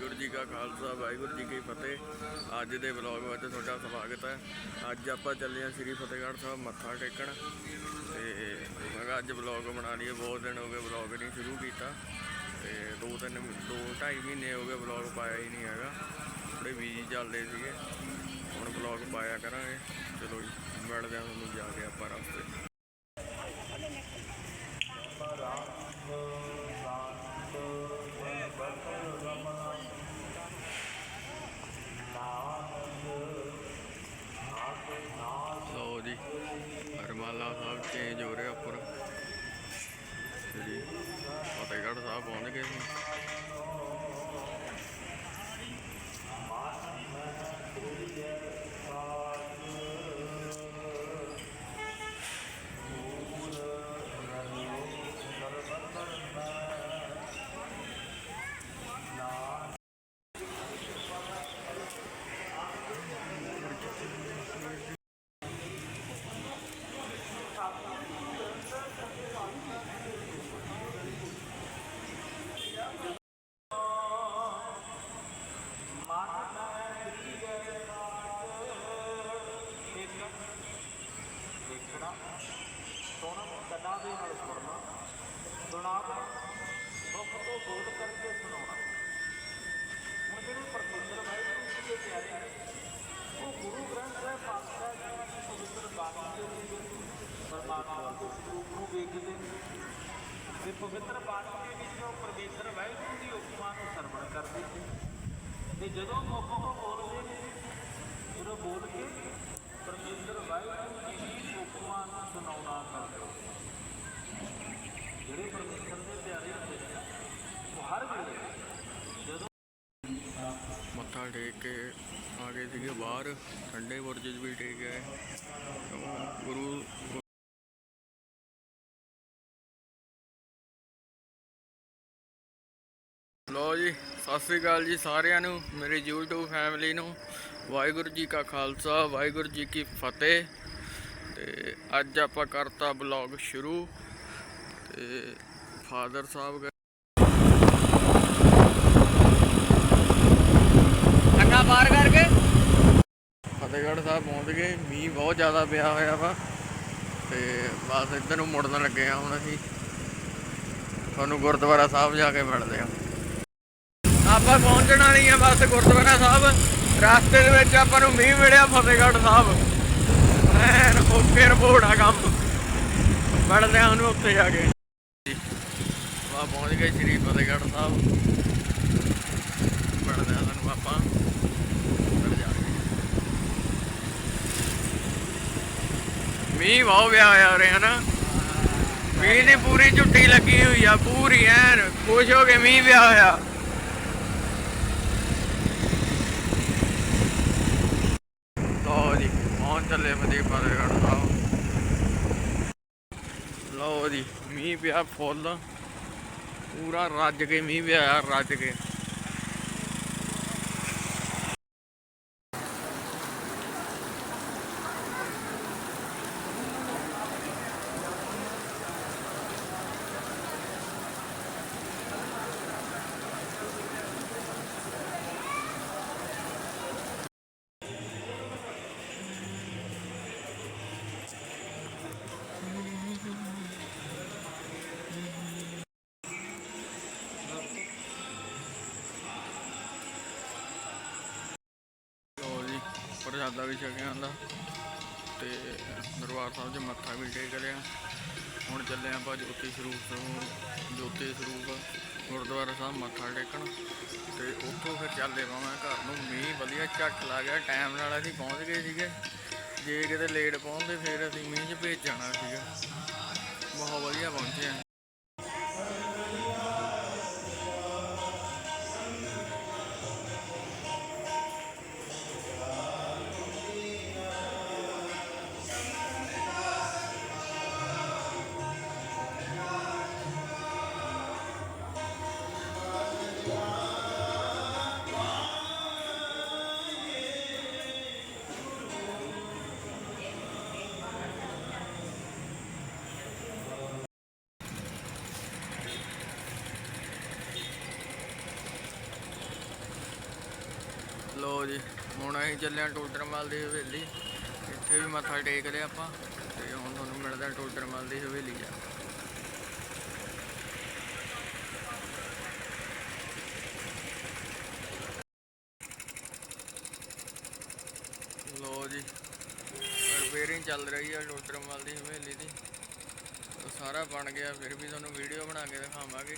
ਵਾਹਿਗੁਰੂ ਜੀ ਕਾ ਖਾਲਸਾ, ਵਾਹਿਗੁਰੂ ਜੀ ਕੀ ਫਤਿਹ। ਅੱਜ ਦੇ ਵਲੌਗ ਵਿੱਚ ਤੁਹਾਡਾ ਸਵਾਗਤ ਹੈ। ਅੱਜ ਆਪਾਂ ਚੱਲੇ ਹਾਂ ਸ੍ਰੀ ਫਤਿਹਗੜ੍ਹ ਸਾਹਿਬ ਮੱਥਾ ਟੇਕਣ। ਤੇ ਮੈਂ ਅੱਜ ਵਲੌਗ ਬਣਾ ਲਈਏ। ਬਹੁਤ ਦਿਨ ਹੋ ਗਏ ਵਲੌਗ ਨਹੀਂ ਸ਼ੁਰੂ ਕੀਤਾ। ਤੇ ਦੋ ਤਿੰਨ ਦੋ ਢਾਈ ਮਹੀਨੇ ਹੋ ਗਏ ਵਲੌਗ ਪਾਇਆ ਹੀ ਨਹੀਂ ਹੈਗਾ। ਥੋੜੇ ਬੀਜੀ ਚੱਲਦੇ ਸੀਗੇ। ਹੁਣ ਵਲੌਗ ਪਾਇਆ ਕਰਾਂਗੇ। ਚਲੋ ਜੀ, ਮਿਲਦੇ ਹਾਂ ਤੁਹਾਨੂੰ ਜਾ ਕੇ ਆਪਾਂ ਰਸਤੇ ਹਰਮਾਲਾ ਸਾਹਿਬ ਚੇਂਜ ਹੋ ਰਿਹਾ ਉੱਪਰ। ਜੀ ਫਤਿਹਗੜ੍ਹ ਸਾਹਿਬ ਪਹੁੰਚ ਗਏ ਸੀ ਸੁਣਨ ਦੇ ਨਾਲ ਸੁਣਨਾ ਸੁਣਾਉਣਾ ਮੁਖ ਤੋਂ ਬੋਲ ਕਰਕੇ ਸੁਣਾਉਣਾ। ਹੁਣ ਜਿਹੜੇ ਪਰਮੇਸ਼ਰ ਵਾਹਿਗੁਰੂ ਜੀ ਦੇ ਪਿਆਰੇ ਉਹ ਗੁਰੂ ਗ੍ਰੰਥ ਸਾਹਿਬ ਪਾਤਸ਼ਾਹ ਜੀ ਦੀ ਪਵਿੱਤਰ ਬਾਣੀ ਦੇ ਵਿੱਚ ਪਰਮਾਤਮਾ ਦੇ ਸਰੂਪ ਨੂੰ ਵੇਖਦੇ ਨੇ। ਤੇ ਪਵਿੱਤਰ ਬਾਣੀ ਦੇ ਵਿੱਚ ਉਹ ਪਰਮੇਸ਼ਰ ਵਾਹਿਗੁਰੂ ਦੀ ਉਪਮਾ ਨੂੰ ਸਰਵਣ ਕਰਦੇ ਨੇ। ਤੇ ਜਦੋਂ ਮੁਖ ਤੋਂ ਬੋਲਦੇ ਨੇ, ਜਦੋਂ ਬੋਲ ਕੇ ਪਰਮੇਸ਼ਰ ਵਾਹਿਗੁਰੂ ਜੀ ਦੀ ਉਪਮਾ ਨੂੰ ਸੁਣਾਉਣਾ ਕਰਦੇ ਜਿਹੜੇ ਪਰਮੇਸ਼ਰ ਦੇ ਪਿਆਰੇ ਹੁੰਦੇ ਨੇ, ਉਹ ਹਰ ਵੇਲੇ ਜਦੋਂ ਮੱਥਾ ਟੇਕ ਕੇ ਆ ਗਏ ਸੀਗੇ ਬਾਹਰ ਠੰਡੇ ਬੁਰਜ 'ਚ ਵੀ ਟੇਕ ਗਏ ਗੁਰੂ ਲੋ ਜੀ, ਸਤਿ ਸ੍ਰੀ ਅਕਾਲ ਜੀ ਸਾਰਿਆਂ ਨੂੰ, ਮੇਰੀ YouTube ਫੈਮਿਲੀ ਨੂੰ। ਵਾਹਿਗੁਰੂ ਜੀ ਕਾ ਖਾਲਸਾ, ਵਾਹਿਗੁਰੂ ਜੀ ਕੀ ਫਤਿਹ। ਤੇ ਅੱਜ ਆਪਾਂ ਕਰਤਾ ਬਲੌਗ ਸ਼ੁਰੂ। ਤੇ ਫਾਦਰ ਸਾਹਿਬ ਗਏ। ਪਾਰ ਕਰਕੇ। ਫਤਿਹਗੜ੍ਹ ਸਾਹਿਬ ਪਹੁੰਚ ਗਏ। ਮੀਂਹ ਬਹੁਤ ਜ਼ਿਆਦਾ ਪਿਆ ਹੋਇਆ ਵਾ। ਤੇ ਬਸ ਇੱਧਰ ਨੂੰ ਮੁੜਨ ਲੱਗੇ ਆ ਹੁਣ ਅਸੀਂ। ਤੁਹਾਨੂੰ ਗੁਰਦੁਆਰਾ ਸਾਹਿਬ ਜਾ ਕੇ ਮਿਲਦੇ ਆ ਆਪਾਂ ਪਹੁੰਚਣ ਵਾਲੀ ਆ ਬਸ ਗੁਰਦੁਆਰਾ ਸਾਹਿਬ। ਰਸਤੇ ਦੇ ਵਿੱਚ ਆਪਾਂ ਨੂੰ ਮੀਂਹ ਮਿਲਿਆ ਫਤਿਹਗੜ੍ਹ ਸਾਹਿਬ। ਐਨ ਓਕੇ ਰਿਪੋਰਟ ਆ ਕੰਮ। ਮਿਲਦੇ ਆ ਉਹਨੂੰ ਉੱਥੇ ਜਾ ਕੇ। ਵਾ ਪਹੁੰਚ ਗਏ ਸ੍ਰੀ ਫਤਿਹਗੜ੍ਹ ਸਾਹਿਬ। ਮਿਲਦੇ ਆ ਤੁਹਾਨੂੰ ਆਪਾਂ। ਉੱਧਰ ਜਾ ਕੇ। ਮੀਂਹ ਬਹੁਤ ਪਿਆ ਹੋਇਆ ਉਰੇ, ਹਨਾ? ਮੀਂਹ ਦੀ ਪੂਰੀ ਝੁੱਟੀ ਲੱਗੀ ਹੋਈ ਆ, ਪੂਰੀ ਐਨ ਖੁਸ਼ ਹੋ ਕੇ ਮੀਂਹ ਪਿਆ ਹੋਇਆ। ਲਓ ਜੀ, ਪਹੁੰਚ ਚੱਲੇ ਮਦੀ ਫਤਿਹਗੜ੍ਹ ਸਾਹਿਬ। ਲਓ ਜੀ, ਮੀਂਹ ਪਿਆ ਫੁੱਲ। ਪੂਰਾ ਰੱਜ ਕੇ ਮੀਂਹ ਪਿਆ ਯਾਰ ਰੱਜ ਕੇ। ਪ੍ਰਸ਼ਾਦਾ ਵੀ ਛਕਿਆ ਦਾ ਤੇ ਦਰਬਾਰ ਸਾਹਿਬ 'ਚ ਮੱਥਾ ਵੀ ਟੇਕ ਲਿਆ। ਹੁਣ ਚੱਲੇ ਆਪਾਂ ਜੋਤੀ ਸਰੂਪ ਤੋਂ, ਜੋਤੀ ਸਰੂਪ ਗੁਰਦੁਆਰਾ ਸਾਹਿਬ ਮੱਥਾ ਟੇਕਣ। ਤੇ ਉੱਥੋਂ ਫਿਰ ਚੱਲਦੇ ਪਾਵਾਂ ਘਰ ਨੂੰ। ਮੀਂਹ ਵਧੀਆ ਝੱਟ ਲੱਗ ਗਿਆ। ਟਾਈਮ ਨਾਲ ਅਸੀਂ ਪਹੁੰਚ ਗਏ ਸੀਗੇ। ਜੇ ਕਿਤੇ ਲੇਟ ਪਹੁੰਚਦੇ, ਫਿਰ ਅਸੀਂ ਮੀਂਹ 'ਚ ਭੇਜ ਜਾਣਾ ਸੀਗਾ। ਬਹੁਤ ਵਧੀਆ ਪਹੁੰਚੇ ਹਾਂ ਹੁਣ ਅਸੀਂ ਚੱਲੇ ਹਾਂ ਟੋਡਰਮਲ ਦੀ ਹਵੇਲੀ। ਇੱਥੇ ਵੀ ਮੱਥਾ ਟੇਕ ਲਿਆ ਆਪਾਂ ਤੇ ਹੁਣ ਤੁਹਾਨੂੰ ਮਿਲਦਾ ਟੋਡਰਮਲ ਦੀ ਹਵੇਲੀ ਜਾ ਲੋ ਜੀ, ਰਿਪੇਅਰਿੰਗ ਚੱਲ ਰਹੀ ਹੈ ਟੋਡਰਮਲ ਦੀ ਹਵੇਲੀ ਦੀ। ਉਹ ਸਾਰਾ ਬਣ ਗਿਆ, ਫਿਰ ਵੀ ਤੁਹਾਨੂੰ ਵੀਡੀਓ ਬਣਾ ਕੇ ਦਿਖਾਵਾਂਗੇ।